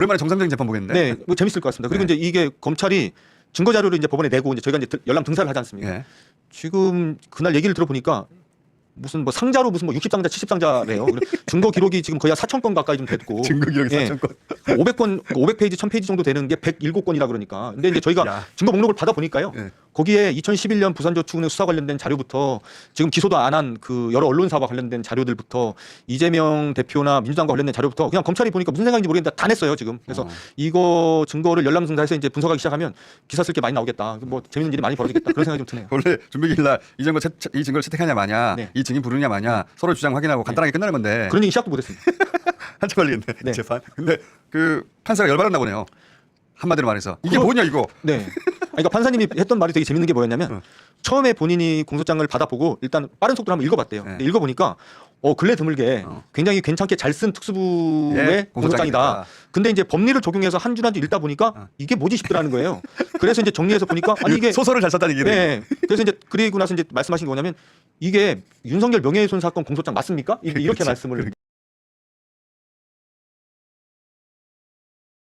오랜만에 정상적인 재판 보겠는데. 네, 뭐 재밌을 것 같습니다. 그리고 네. 이제 이게 검찰이 증거 자료를 이제 법원에 내고 이제 저희가 이제 들- 열람 등사를 하지 않습니까? 예. 지금 그날 얘기를 들어보니까 무슨 뭐 상자로 무슨 뭐 60상자, 70상자래요. 증거 기록이 지금 거의 한 4천 건 가까이 좀 됐고 증거 기록이 예. 4천 건. 500건, 500페이지, 1000페이지 정도 되는 게 107건이라 그러니까. 근데 이제 저희가 야. 증거 목록을 받아 보니까요. 예. 거기에 2011년 부산저축은행 수사 관련된 자료부터 지금 기소도 안 한 그 여러 언론사와 관련된 자료들부터 이재명 대표나 민주당과 관련된 자료부터 그냥 검찰이 보니까 무슨 생각인지 모르겠는데 다 냈어요 지금. 그래서 어. 이거 증거를 열람승사해서 이제 분석하기 시작하면 기사 쓸 게 많이 나오겠다. 뭐 재밌는 일이 많이 벌어지겠다. 그런 생각이 좀 드네요. 원래 준비기일 날이 증거 채, 이 증거를 채택하냐 마냐, 네. 이 증인 부르냐 마냐 서로 주장 확인하고 간단하게 끝나는 건데 그런 얘기 시작도 못했습니다. 한참 걸리겠네 네. 재판. 근데 그 판사가 열받았나 보네요. 한마디로 말해서 이게 그거- 뭐냐 이거. 네. 그러니까 판사님이 했던 말이 되게 재밌는 게 뭐였냐면 어. 처음에 본인이 공소장을 받아보고 일단 빠른 속도로 한번 읽어봤대요. 네. 근데 읽어보니까 어 근래 드물게 어. 굉장히 괜찮게 잘 쓴 특수부의 예, 공소장이다. 공소장이다. 근데 이제 법리를 적용해서 한 줄 한 줄 읽다 보니까 어. 이게 뭐지 싶더라는 거예요. 그래서 이제 정리해서 보니까 아니 이게 소설을 잘 썼다는 얘기네. 네. 그래서 이제 그리고 나서 이제 말씀하신 게 뭐냐면 이게 윤석열 명예훼손 사건 공소장 맞습니까? 이렇게 그렇지. 말씀을